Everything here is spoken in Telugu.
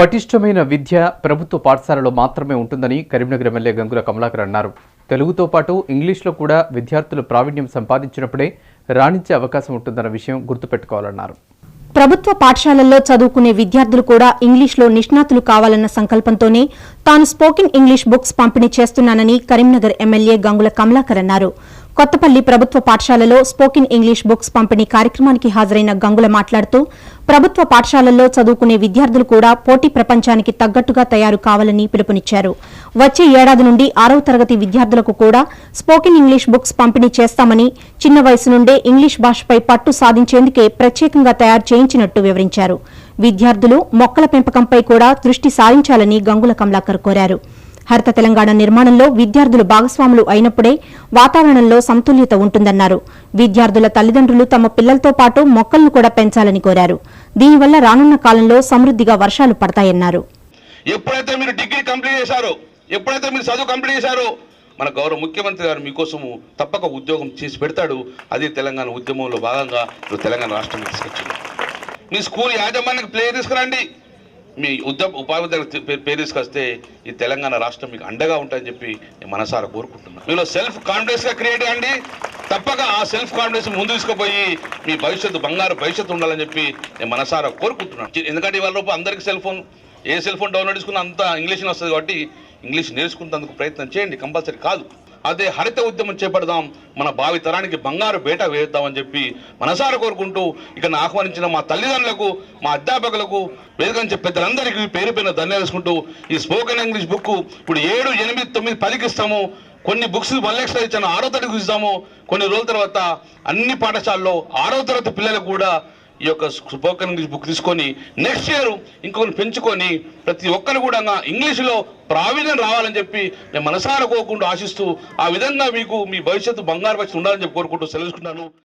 పటిష్టమైన విద్య ప్రభుత్వ పాఠశాలలో మాత్రమే ఉంటుందని కరీంనగర్ ఎమ్మెల్యే గంగుల కమలాకర్ అన్నారు. తెలుగుతో పాటు ఇంగ్లీష్లో కూడా విద్యార్థులు ప్రావీణ్యం సంపాదించినప్పుడే రాణించే అవకాశం ఉంటుందన్న విషయం గుర్తుపెట్టుకోవాలన్నారు. ప్రభుత్వ పాఠశాలల్లో చదువుకునే విద్యార్థులు కూడా ఇంగ్లీష్లో నిష్ణాతులు కావాలన్న సంకల్పంతోనే తాను స్పోకెన్ ఇంగ్లీష్ బుక్స్ పంపిణీ చేస్తున్నానని కరీంనగర్ ఎమ్మెల్యే గంగుల కమలాకర్ అన్నారు. కొత్తపల్లి ప్రభుత్వ పాఠశాలలో స్పోకెన్ ఇంగ్లీష్ బుక్స్ పంపిణీ కార్యక్రమానికి హాజరైన గంగుల మాట్లాడుతూ ప్రభుత్వ పాఠశాలల్లో చదువుకునే విద్యార్థులు కూడా పోటీ ప్రపంచానికి తగ్గట్టుగా తయారు కావాలని పిలుపునిచ్చారు. వచ్చే ఏడాది నుండి ఆరవ తరగతి విద్యార్థులకు కూడా స్పోకెన్ ఇంగ్లీష్ బుక్స్ పంపిణీ చేస్తామని చిన్న వయసు నుండే ఇంగ్లీష్ భాషపై పట్టు సాధించేందుకే ప్రత్యేకంగా తయారు చేయించినట్టు వివరించారు. విద్యార్థులు మొక్కల పెంపకంపై కూడా దృష్టి సారించాలని గంగుల కమలాకర్ కోరారు. హరిత తెలంగాణ నిర్మాణంలో విద్యార్థులు భాగస్వాములు అయినప్పుడే వాతావరణంలో సమతుల్యత ఉంటుందన్నారు. విద్యార్థుల తల్లిదండ్రులు తమ పిల్లలతో పాటు మొక్కలను కూడా పెంచాలని కోరారు. దీనివల్ల రానున్న కాలంలో సమృద్దిగా వర్షాలు పడతాయన్నారు. ఎప్పుడైతే మీరు డిగ్రీ కంప్లీట్ చేశారో ఎప్పుడైతే మీరు చదువు కంప్లీట్ చేశారో మన గౌరవ ముఖ్యమంత్రి గారు మీకోసం తప్పక ఉద్యోగం చేసి పెడతాడు. అది తెలంగాణ ఉద్యమంలో భాగంగా తెలంగాణ రాష్ట్రం తీసుకొచ్చింది. మీ స్కూల్ యాజమాన్యానికి ప్లేయర్ తీసుకురండి. మీ ఉద్యమ ఉపాధి పే- పేరు తీసుకొస్తే ఈ తెలంగాణ రాష్ట్రం మీకు అండగా ఉంటుందని చెప్పి నేను మనసారా కోరుకుంటున్నాను మీలో సెల్ఫ్ కాన్ఫిడెన్స్గా క్రియేట్ అండి తప్పక ఆ సెల్ఫ్ కాన్ఫిడెన్స్ ముందు తీసుకుపోయి మీ భవిష్యత్తు బంగారు భవిష్యత్తు ఉండాలని చెప్పి నేను మనసారా కోరుకుంటున్నాను ఎందుకంటే ఇవాళ రూపు అందరికీ సెల్ ఫోన్ ఏ సెల్ ఫోన్ డౌన్లోడ్ చేసుకున్నా అంతా ఇంగ్లీష్ వస్తుంది కాబట్టి ఇంగ్లీష్ నేర్చుకునేందుకు ప్రయత్నం చేయండి. కంపల్సరీ కాదు. అదే హరిత ఉద్యమం చేపడదాం మన భావి తరానికి బంగారు బేట వేద్దామని చెప్పి మనసార కోరుకుంటూ ఇక్కడ ఆహ్వానించిన మా తల్లిదండ్రులకు మా అధ్యాపకులకు వేదికని పెద్దలందరికీ పేరు పైన ధన్యవాదాలు ఈ స్పోకెన్ ఇంగ్లీష్ బుక్ ఇప్పుడు ఏడు ఎనిమిది తొమ్మిది పదికి ఇస్తాము. కొన్ని బుక్స్ వన్ ఎక్స్ట్రా ఇచ్చాను ఆరో తరగతి ఇస్తాము. కొన్ని రోజుల తర్వాత అన్ని పాఠశాలలో ఆరో తరగతి పిల్లలకు కూడా ఈ యొక్క స్పోకెన్ ఇంగ్లీష్ బుక్ తీసుకొని నెక్స్ట్ ఇయర్ ఇంకొకరిని పెంచుకొని ప్రతి ఒక్కరు కూడా ఇంగ్లీష్లో ప్రావీణ్యం రావాలని చెప్పి నేను మనసారా కోరుకుంటూ ఆశిస్తూ ఆ విధంగా మీకు మీ భవిష్యత్తు బంగారు పక్షి ఉండాలని చెప్పి కోరుకుంటూ సెలవుకుంటాను